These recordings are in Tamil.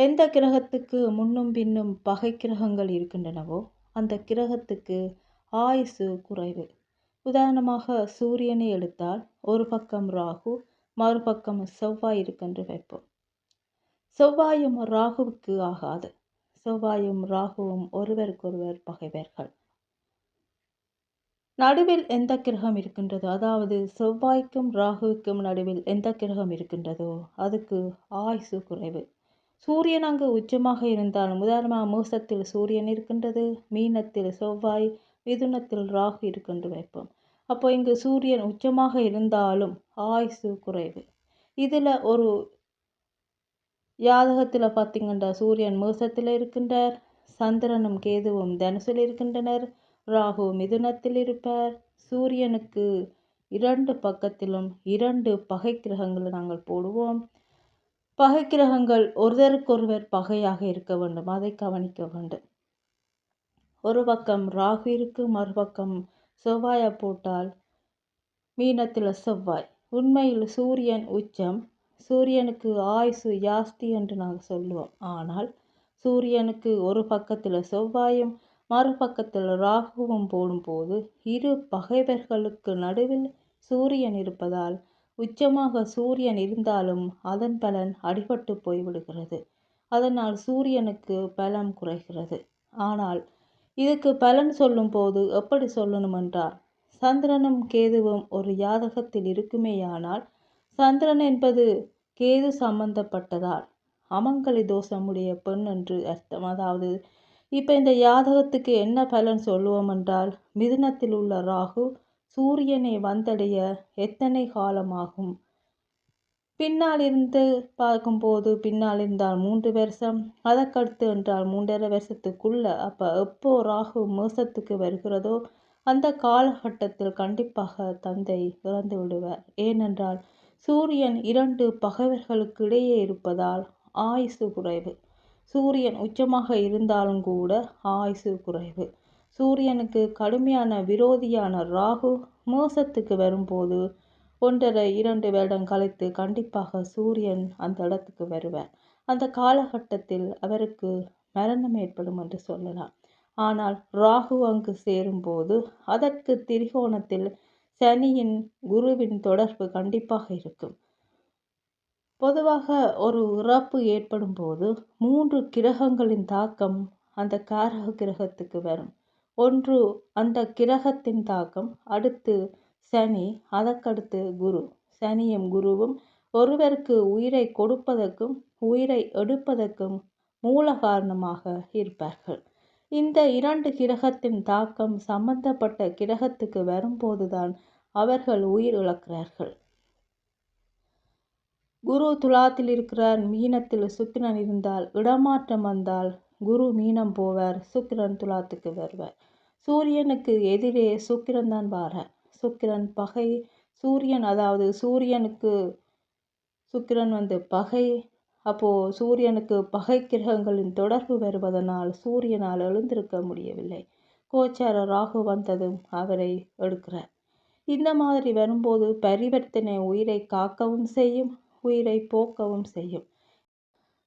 எந்த கிரகத்துக்கு முன்னும் பின்னும் பகை கிரகங்கள் இருக்கின்றனவோ அந்த கிரகத்துக்கு ஆயுசு குறைவு. உதாரணமாக சூரியனை எடுத்தால் ஒரு பக்கம் ராகு மறுபக்கம் செவ்வாய் இருக்கென்று வைப்போம். செவ்வாயும் ராகுவுக்கு ஆகாது. செவ்வாயும் ராகுவும் ஒருவருக்கொருவர் பகைவர்கள். நடுவில் எந்த கிரகம் இருக்கின்றதோ அதாவது செவ்வாய்க்கும் ராகுவுக்கும் நடுவில் எந்த கிரகம் இருக்கின்றதோ அதுக்கு ஆயுசு குறைவு. சூரியன் அங்கு உச்சமாக இருந்தாலும் உதாரணமாக மூசத்தில் சூரியன் இருக்கின்றது மீனத்தில் செவ்வாய் மிதுனத்தில் ராகு இருக்கின்ற வைப்போம். அப்போ இங்கு சூரியன் உச்சமாக இருந்தாலும் ஆயுசு குறைவு. இதில் ஒரு ஜாதகத்தில் பார்த்திங்கன்னா சூரியன் மேசத்தில் இருக்கின்றார் சந்திரனும் கேதுவும் தனுசில் இருக்கின்றனர் ராகு மிதுனத்தில் இருப்பார். சூரியனுக்கு இரண்டு பக்கத்திலும் இரண்டு பகை கிரகங்களை நாங்கள் போடுவோம். பகை கிரகங்கள் ஒருவருக்கொருவர் பகையாக இருக்க வேண்டும். அதை கவனிக்க வேண்டும். ஒரு பக்கம் ராகு இருக்கு மறுபக்கம் செவ்வாயை போட்டால் மீனத்தில் செவ்வாய். உண்மையில் சூரியன் உச்சம். சூரியனுக்கு ஆயுசு ஜாஸ்தி என்று நாங்கள் சொல்லுவோம். ஆனால் சூரியனுக்கு ஒரு பக்கத்தில் செவ்வாயும் மறுபக்கத்தில் ராகுவும் போடும்போது இரு பகைவர்களுக்கு நடுவில் சூரியன் இருப்பதால் உச்சமாக சூரியன் இருந்தாலும் அதன் பலன் அடிபட்டு போய்விடுகிறது. அதனால் சூரியனுக்கு பலம் குறைகிறது. ஆனால் இதுக்கு பலன் சொல்லும் போது எப்படி சொல்லணும் என்றால் சந்திரனும் கேதுவும் ஒரு யாதகத்தில் இருக்குமேயானால் சந்திரன் என்பது கேது சம்பந்தப்பட்டதால் அமங்கலி தோஷமுடைய பெண் என்று அர்த்தம். அதாவது இப்போ இந்த யாதகத்துக்கு என்ன பலன் சொல்லுவோம் என்றால் மிதுனத்தில் உள்ள ராகு சூரியனை வந்தடைய எத்தனை காலமாகும்? பின்னால் இருந்து பார்க்கும்போது பின்னால் இருந்தால் மூன்று வருஷம் அதற்கடுத்து என்றால் மூன்றரை வருஷத்துக்குள்ள. அப்போ எப்போ ராகு மோசத்துக்கு வருகிறதோ அந்த காலகட்டத்தில் கண்டிப்பாக தந்தை இறந்து விடுவார். ஏனென்றால் சூரியன் இரண்டு பகைவர்களுக்கு இடையே இருப்பதால் ஆயுசு குறைவு. சூரியன் உச்சமாக இருந்தாலும் கூட ஆயுசு குறைவு. சூரியனுக்கு கடுமையான விரோதியான ராகு மோசத்துக்கு வரும்போது ஒன்றரை இரண்டு வருடம் கழித்து கண்டிப்பாக சூரியன் அந்த இடத்துக்கு வருவார். அந்த காலகட்டத்தில் அவருக்கு மரணம் ஏற்படும் என்று சொல்லலாம். ஆனால் ராகு அங்கு சேரும்போது அதற்கு திரிகோணத்தில் சனியின் குருவின் தொடர்பு கண்டிப்பாக இருக்கும். பொதுவாக ஒரு இறப்பு ஏற்படும் போது மூன்று கிரகங்களின் தாக்கம் அந்த காரக கிரகத்துக்கு வரும். ஒன்று அந்த கிரகத்தின் தாக்கம். அடுத்து சனி. அதற்கடுத்து குரு. சனியும் குருவும் ஒருவருக்கு உயிரை கொடுப்பதற்கும் உயிரை எடுப்பதற்கும் மூல காரணமாக இருப்பார்கள். இந்த இரண்டு கிரகத்தின் தாக்கம் சம்பந்தப்பட்ட கிரகத்துக்கு வரும்போதுதான் அவர்கள் உயிர் இழக்கிறார்கள். குரு துலாத்தில் இருக்கிறார். மீனத்தில் சுக்கிரன் இருந்தால் இடமாற்றம் வந்தால் குரு மீனம் போவார். சுக்கிரன் துலாத்துக்கு வருவார். சூரியனுக்கு எதிரே சுக்கிரன் தான் வார சுக்கிரன் பகை சூரியன் அதாவது சூரியனுக்கு சுக்கிரன் வந்து பகை. அப்போது சூரியனுக்கு பகை கிரகங்களின் தொடர்பு வருவதனால் சூரியனால் எழுந்திருக்க முடியவில்லை. கோச்சார ராகு வந்ததும் அவரை எடுக்கிறார். இந்த மாதிரி வரும்போது பரிவர்த்தனை உயிரை காக்கவும் செய்யும் உயிரை போக்கவும் செய்யும்.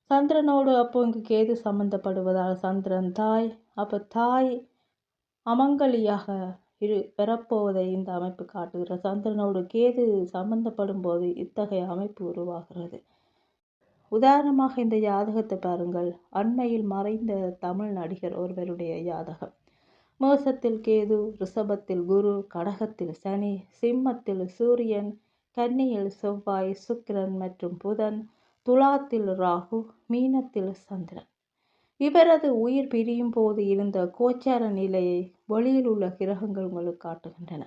சந்திரனோடு அப்போ இங்கு கேது சம்பந்தப்படுவதால் சந்திரன் தாய். அப்போ தாய் அமங்கலியாக இரு பெறப்போவதை இந்த அமைப்பு காட்டுகிற சந்திரனோடு கேது சம்பந்தப்படும் போது இத்தகைய அமைப்பு உருவாகிறது. உதாரணமாக இந்த ஜாதகத்தை பாருங்கள். அண்மையில் மறைந்த தமிழ் நடிகர் ஒருவருடைய ஜாதகம். மோசத்தில் கேது ரிஷபத்தில் குரு கடகத்தில் சனி சிம்மத்தில் சூரியன் கன்னியில் செவ்வாய் சுக்கிரன் மற்றும் புதன் துலாத்தில் ராகு மீனத்தில் சந்திரன். இவரது உயிர் பிரியும் போது இருந்த கோச்சார நிலையை வெளியில் உள்ள கிரகங்கள் உங்களுக்கு காட்டுகின்றன.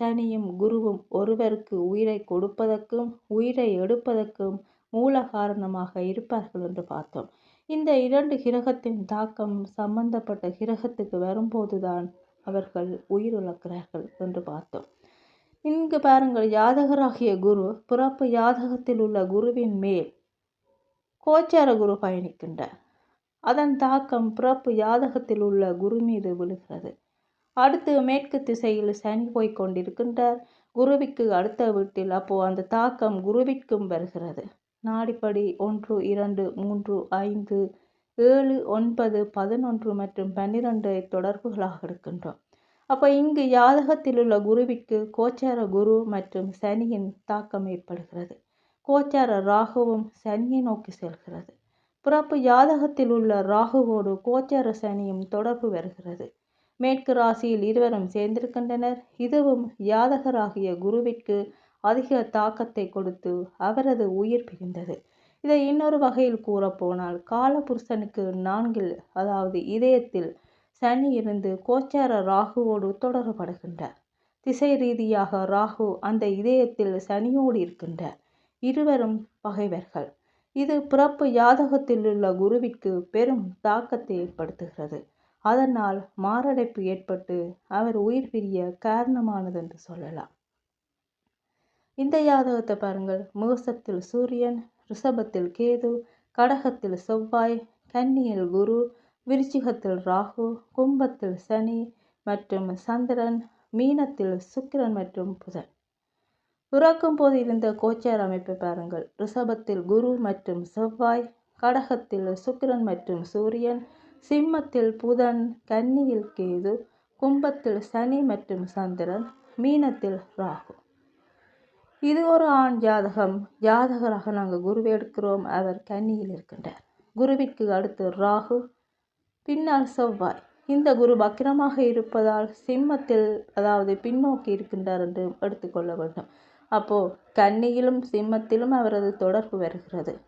சனியும் குருவும் ஒருவருக்கு உயிரை கொடுப்பதற்கும் உயிரை எடுப்பதற்கும் மூல காரணமாக இருப்பார்கள் என்று பார்த்தோம். இந்த இரண்டு கிரகத்தின் தாக்கம் சம்பந்தப்பட்ட கிரகத்துக்கு வரும்போதுதான் அவர்கள் உயிரிழக்கிறார்கள் என்று பார்த்தோம். இங்கு பாருங்கள் யாதகராகிய குரு பிறப்பு யாதகத்தில் உள்ள குருவின் மேல் கோச்சார குரு பயணிக்கின்றார். அதன் தாக்கம் பிறப்பு யாதகத்தில் உள்ள குரு மீது விழுகிறது. அடுத்து மேற்கு திசையில் சனி போய் கொண்டிருக்கின்றார். குருவிக்கு அடுத்த வீட்டில் அப்போ அந்த தாக்கம் குருவிற்கும் வருகிறது. நாடிப்படி ஒன்று இரண்டு மூன்று ஐந்து ஏழு ஒன்பது பதினொன்று மற்றும் பன்னிரெண்டு தொடர்புகளாக இருக்கின்றோம். அப்போ இங்கு யாதகத்தில் உள்ள குருவிற்கு கோச்சார குரு மற்றும் சனியின் தாக்கம் ஏற்படுகிறது. கோச்சார ராகுவும் சனியை நோக்கி செல்கிறது. பிறப்பு யாதகத்தில் உள்ள ராகுவோடு கோச்சார சனியும் தொடர்பு வருகிறது. மேற்கு ராசியில் இருவரும் சேர்ந்திருக்கின்றனர். இதுவும் யாதகராகிய குருவிற்கு அதிக தாக்கத்தை கொடுத்து அவரது உயிர் பிரிந்தது. இதை இன்னொரு வகையில் கூறப்போனால் காலபுருஷனுக்கு நான்கில் அதாவது இதயத்தில் சனி இருந்து கோச்சார ராகுவோடு தொடர்படுகின்றார் திசை ரீதியாக ராகு அந்த இதயத்தில் சனியோடு இருக்கின்றார். இருவரும் பகைவர்கள். இது பிறப்பு யாதகத்தில் உள்ள குருவிற்கு பெரும் தாக்கத்தை ஏற்படுத்துகிறது. அதனால் மாரடைப்பு ஏற்பட்டு அவர் உயிர் பிரிய காரணமானது என்று சொல்லலாம். இந்த யாதகத்தை பாருங்கள். முகசத்தில் சூரியன் ரிஷபத்தில் கேது கடகத்தில் செவ்வாய் கன்னியில் குரு விருச்சிகத்தில் ராகு கும்பத்தில் சனி மற்றும் சந்திரன் மீனத்தில் சுக்கிரன் மற்றும் புதன். பிறக்கும் போது இருந்த கோச்சார் அமைப்பை பாருங்கள். ரிஷபத்தில் குரு மற்றும் செவ்வாய் கடகத்தில் சுக்கிரன் மற்றும் சூரியன் சிம்மத்தில் புதன் கன்னியில் கேது கும்பத்தில் சனி மற்றும் சந்திரன் மீனத்தில் ராகு. இது ஒரு ஆண் ஜாதகம். ஜாதகராக நாங்கள் குருவை எடுக்கிறோம். அவர் கன்னியில் இருக்கின்றார். குருவிற்கு அடுத்து ராகு பின்னால் செவ்வாய். இந்த குரு பக்கிரமாக இருப்பதால் சிம்மத்தில் அதாவது பின்னோக்கி இருக்கின்றார் என்று எடுத்துக்கொள்ள வேண்டும். அப்போ கன்னியிலும் சிம்மத்திலும் அவரது தொடர்பு வருகிறது.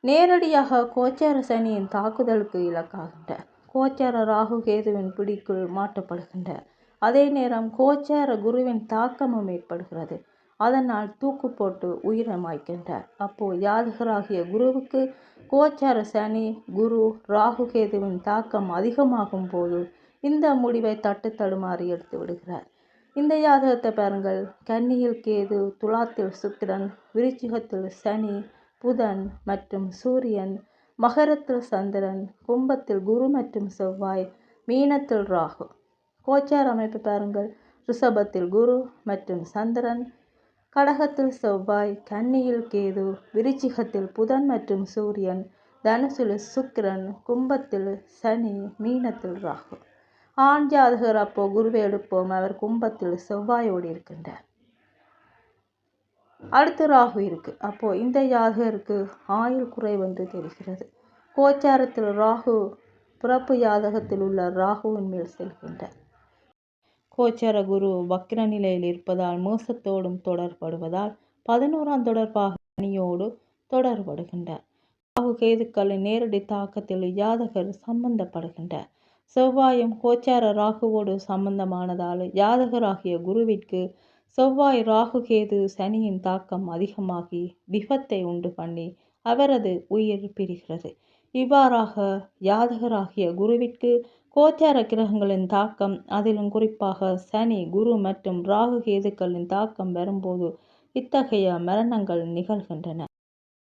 நேரடியாக கோச்சார சனியின் தாக்குதலுக்கு இலக்காகின்றார் கோச்சார ராகு கேதுவின் பிடிக்குள் மாட்டப்படுகின்றார் அதே நேரம் கோச்சார குருவின் தாக்கமும் ஏற்படுகிறது. அதனால் தூக்கு போட்டு உயிரை மாய்க்கின்றார். அப்போ யாதகராகிய குருவுக்கு கோச்சார சனி குரு ராகு கேதுவின் தாக்கம் அதிகமாகும் போது இந்த முடிவை தட்டு தடுமாறி எடுத்து விடுகிறார். இந்த யாதகத்தை பாருங்கள். கன்னியில் கேது துலாத்தில் சுக்கிரன் விருச்சிகத்தில் சனி புதன் மற்றும் சூரியன் மகரத்தில் சந்திரன் கும்பத்தில் குரு மற்றும் செவ்வாய் மீனத்தில் ராகு. கோச்சார் அமைப்பு பாருங்கள். ரிஷபத்தில் குரு மற்றும் சந்திரன் கடகத்தில் செவ்வாய் கன்னியில் கேது விருச்சிகத்தில் புதன் மற்றும் சூரியன் தனுசில் சுக்கிரன் கும்பத்தில் சனி மீனத்தில் ராகு. ஆண் ஜாதகர் அப்போ குருவை எடுப்போம். அவர் கும்பத்தில் செவ்வாயோடு இருக்கின்றார். அடுத்து ராகு இருக்கு. அப்போ இந்த ஜாதகருக்கு ஆயுள் குறைவென்று தெரிகிறது. கோச்சாரத்தில் ராகு பிறப்பு ஜாதகத்தில் உள்ள ராகுவின் மேல் செல்கின்றார். கோச்சார குரு வக்ர நிலையில் இருப்பதால் மோசத்தோடும் தொடர்படுவதால் பதினோராம் தொடர்பாக அணியோடு தொடர்படுகின்றார். ராகு கேதுக்களின் நேரடி தாக்கத்தில் ஜாதகர் சம்பந்தப்படுகின்றார். செவ்வாயும் கோச்சார ராகுவோடு சம்பந்தமானதால் ஜாதகராகிய குருவிற்கு செவ்வாய் ராகு கேது சனியின் தாக்கம் அதிகமாகி விபத்தை உண்டு பண்ணி அவரது உயிர் பிரிகிறது. இவ்வாறாக ஜாதகராகிய குருவிற்கு கோச்சார கிரகங்களின் தாக்கம் அதிலும் குறிப்பாக சனி குரு மற்றும் ராகு கேதுக்களின் தாக்கம் வரும்போது இத்தகைய மரணங்கள் நிகழ்கின்றன.